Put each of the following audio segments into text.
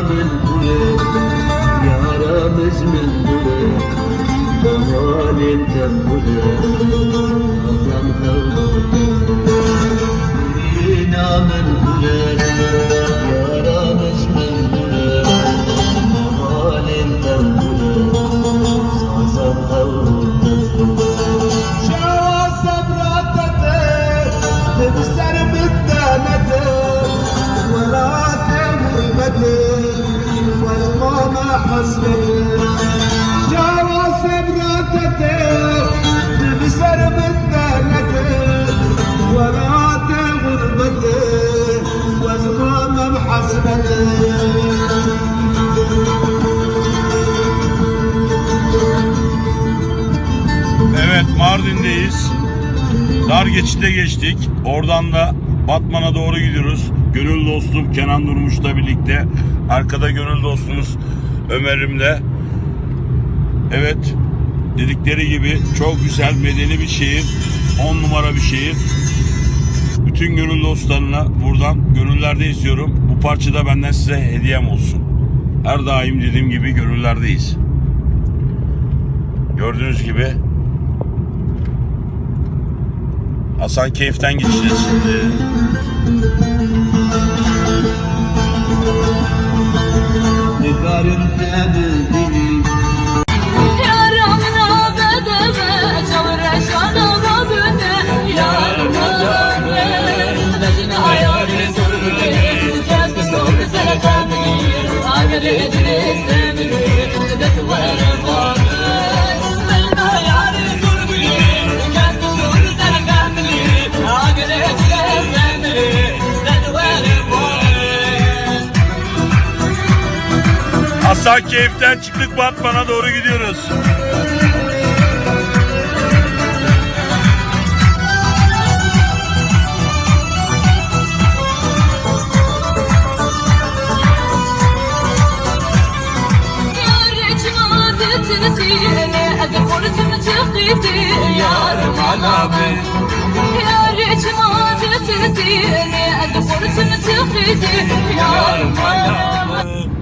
منبره يا رامز منبره ضمالي تنبله أدم هولينا منبره يا رامز منبره ضمالي تنبله أدم هولينا Thank you. حسبتك شو صبرتك تبصر بالدانة ولا تمرمتك والقوم حسبتك Evet Mardin'deyiz. Dar geçite geçtik. Oradan da Batman'a doğru gidiyoruz. Gönül dostum Kenan Durmuş'la birlikte. Arkada gönül dostumuz Ömer'imle. Evet dedikleri gibi çok güzel medeni bir şehir. 10 numara bir şehir. Bütün gönül dostlarına buradan gönüllerde istiyorum. Bu parça da benden size hediyem olsun. Her daim dediğim gibi gönüllerdeyiz. Gördüğünüz gibi Hasan keyiften geçeceğiz şimdi. Nigarın temizliği Hasan keyiften çıktık Batman'a doğru gidiyoruz. Yarım alabi Yarıcım adetini siyene Ezel korutumu çıktıydı Yarım alabi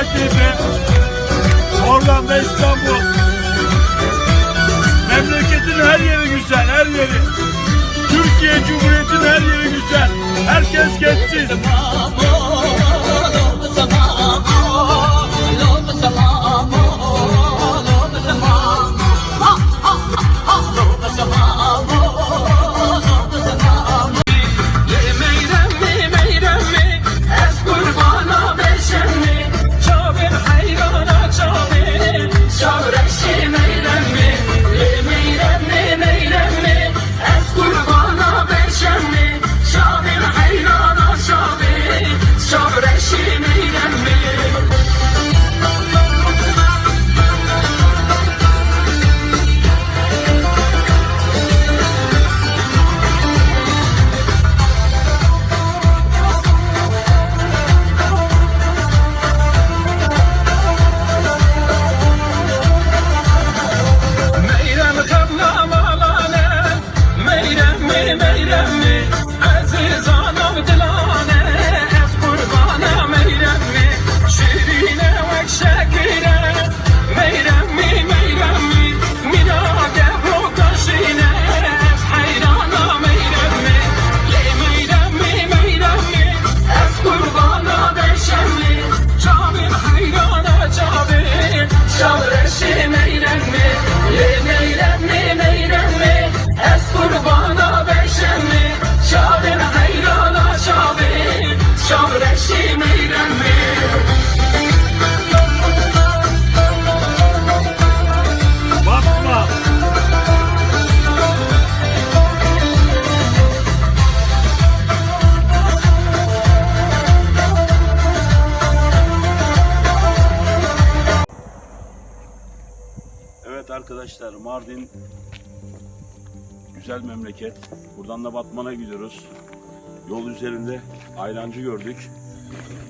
Keyfe. Oradan da İstanbul. Memleketin her yeri güzel, her yeri. Türkiye Cumhuriyeti'nin her yeri güzel. Herkes geçsin. Arkadaşlar Mardin güzel memleket. Buradan da Batman'a gidiyoruz. Yol üzerinde ayrancı gördük.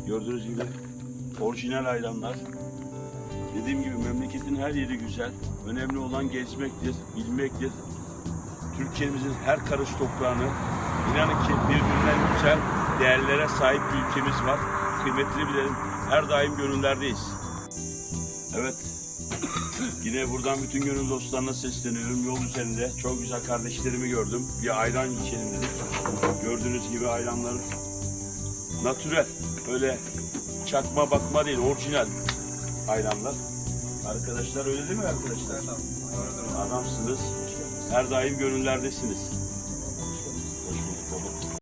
Gördüğünüz gibi orijinal ayranlar. Dediğim gibi memleketin her yeri güzel. Önemli olan gezmektir, bilmektir. Türkiye'mizin her karış toprağını inanın ki birbirinden güzel değerlere sahip bir ülkemiz var. Kıymetini bilelim. Her daim gönüllerdeyiz. Evet. Yine buradan bütün gönül dostlarına sesleniyorum. Yol üzerinde çok güzel kardeşlerimi gördüm. Bir ayran içelim dedik. Gördüğünüz gibi ayranlar natürel. Öyle çakma bakma değil, orijinal ayranlar. Arkadaşlar öyle değil mi arkadaşlar? Adamsınız. Her daim gönüllerdesiniz.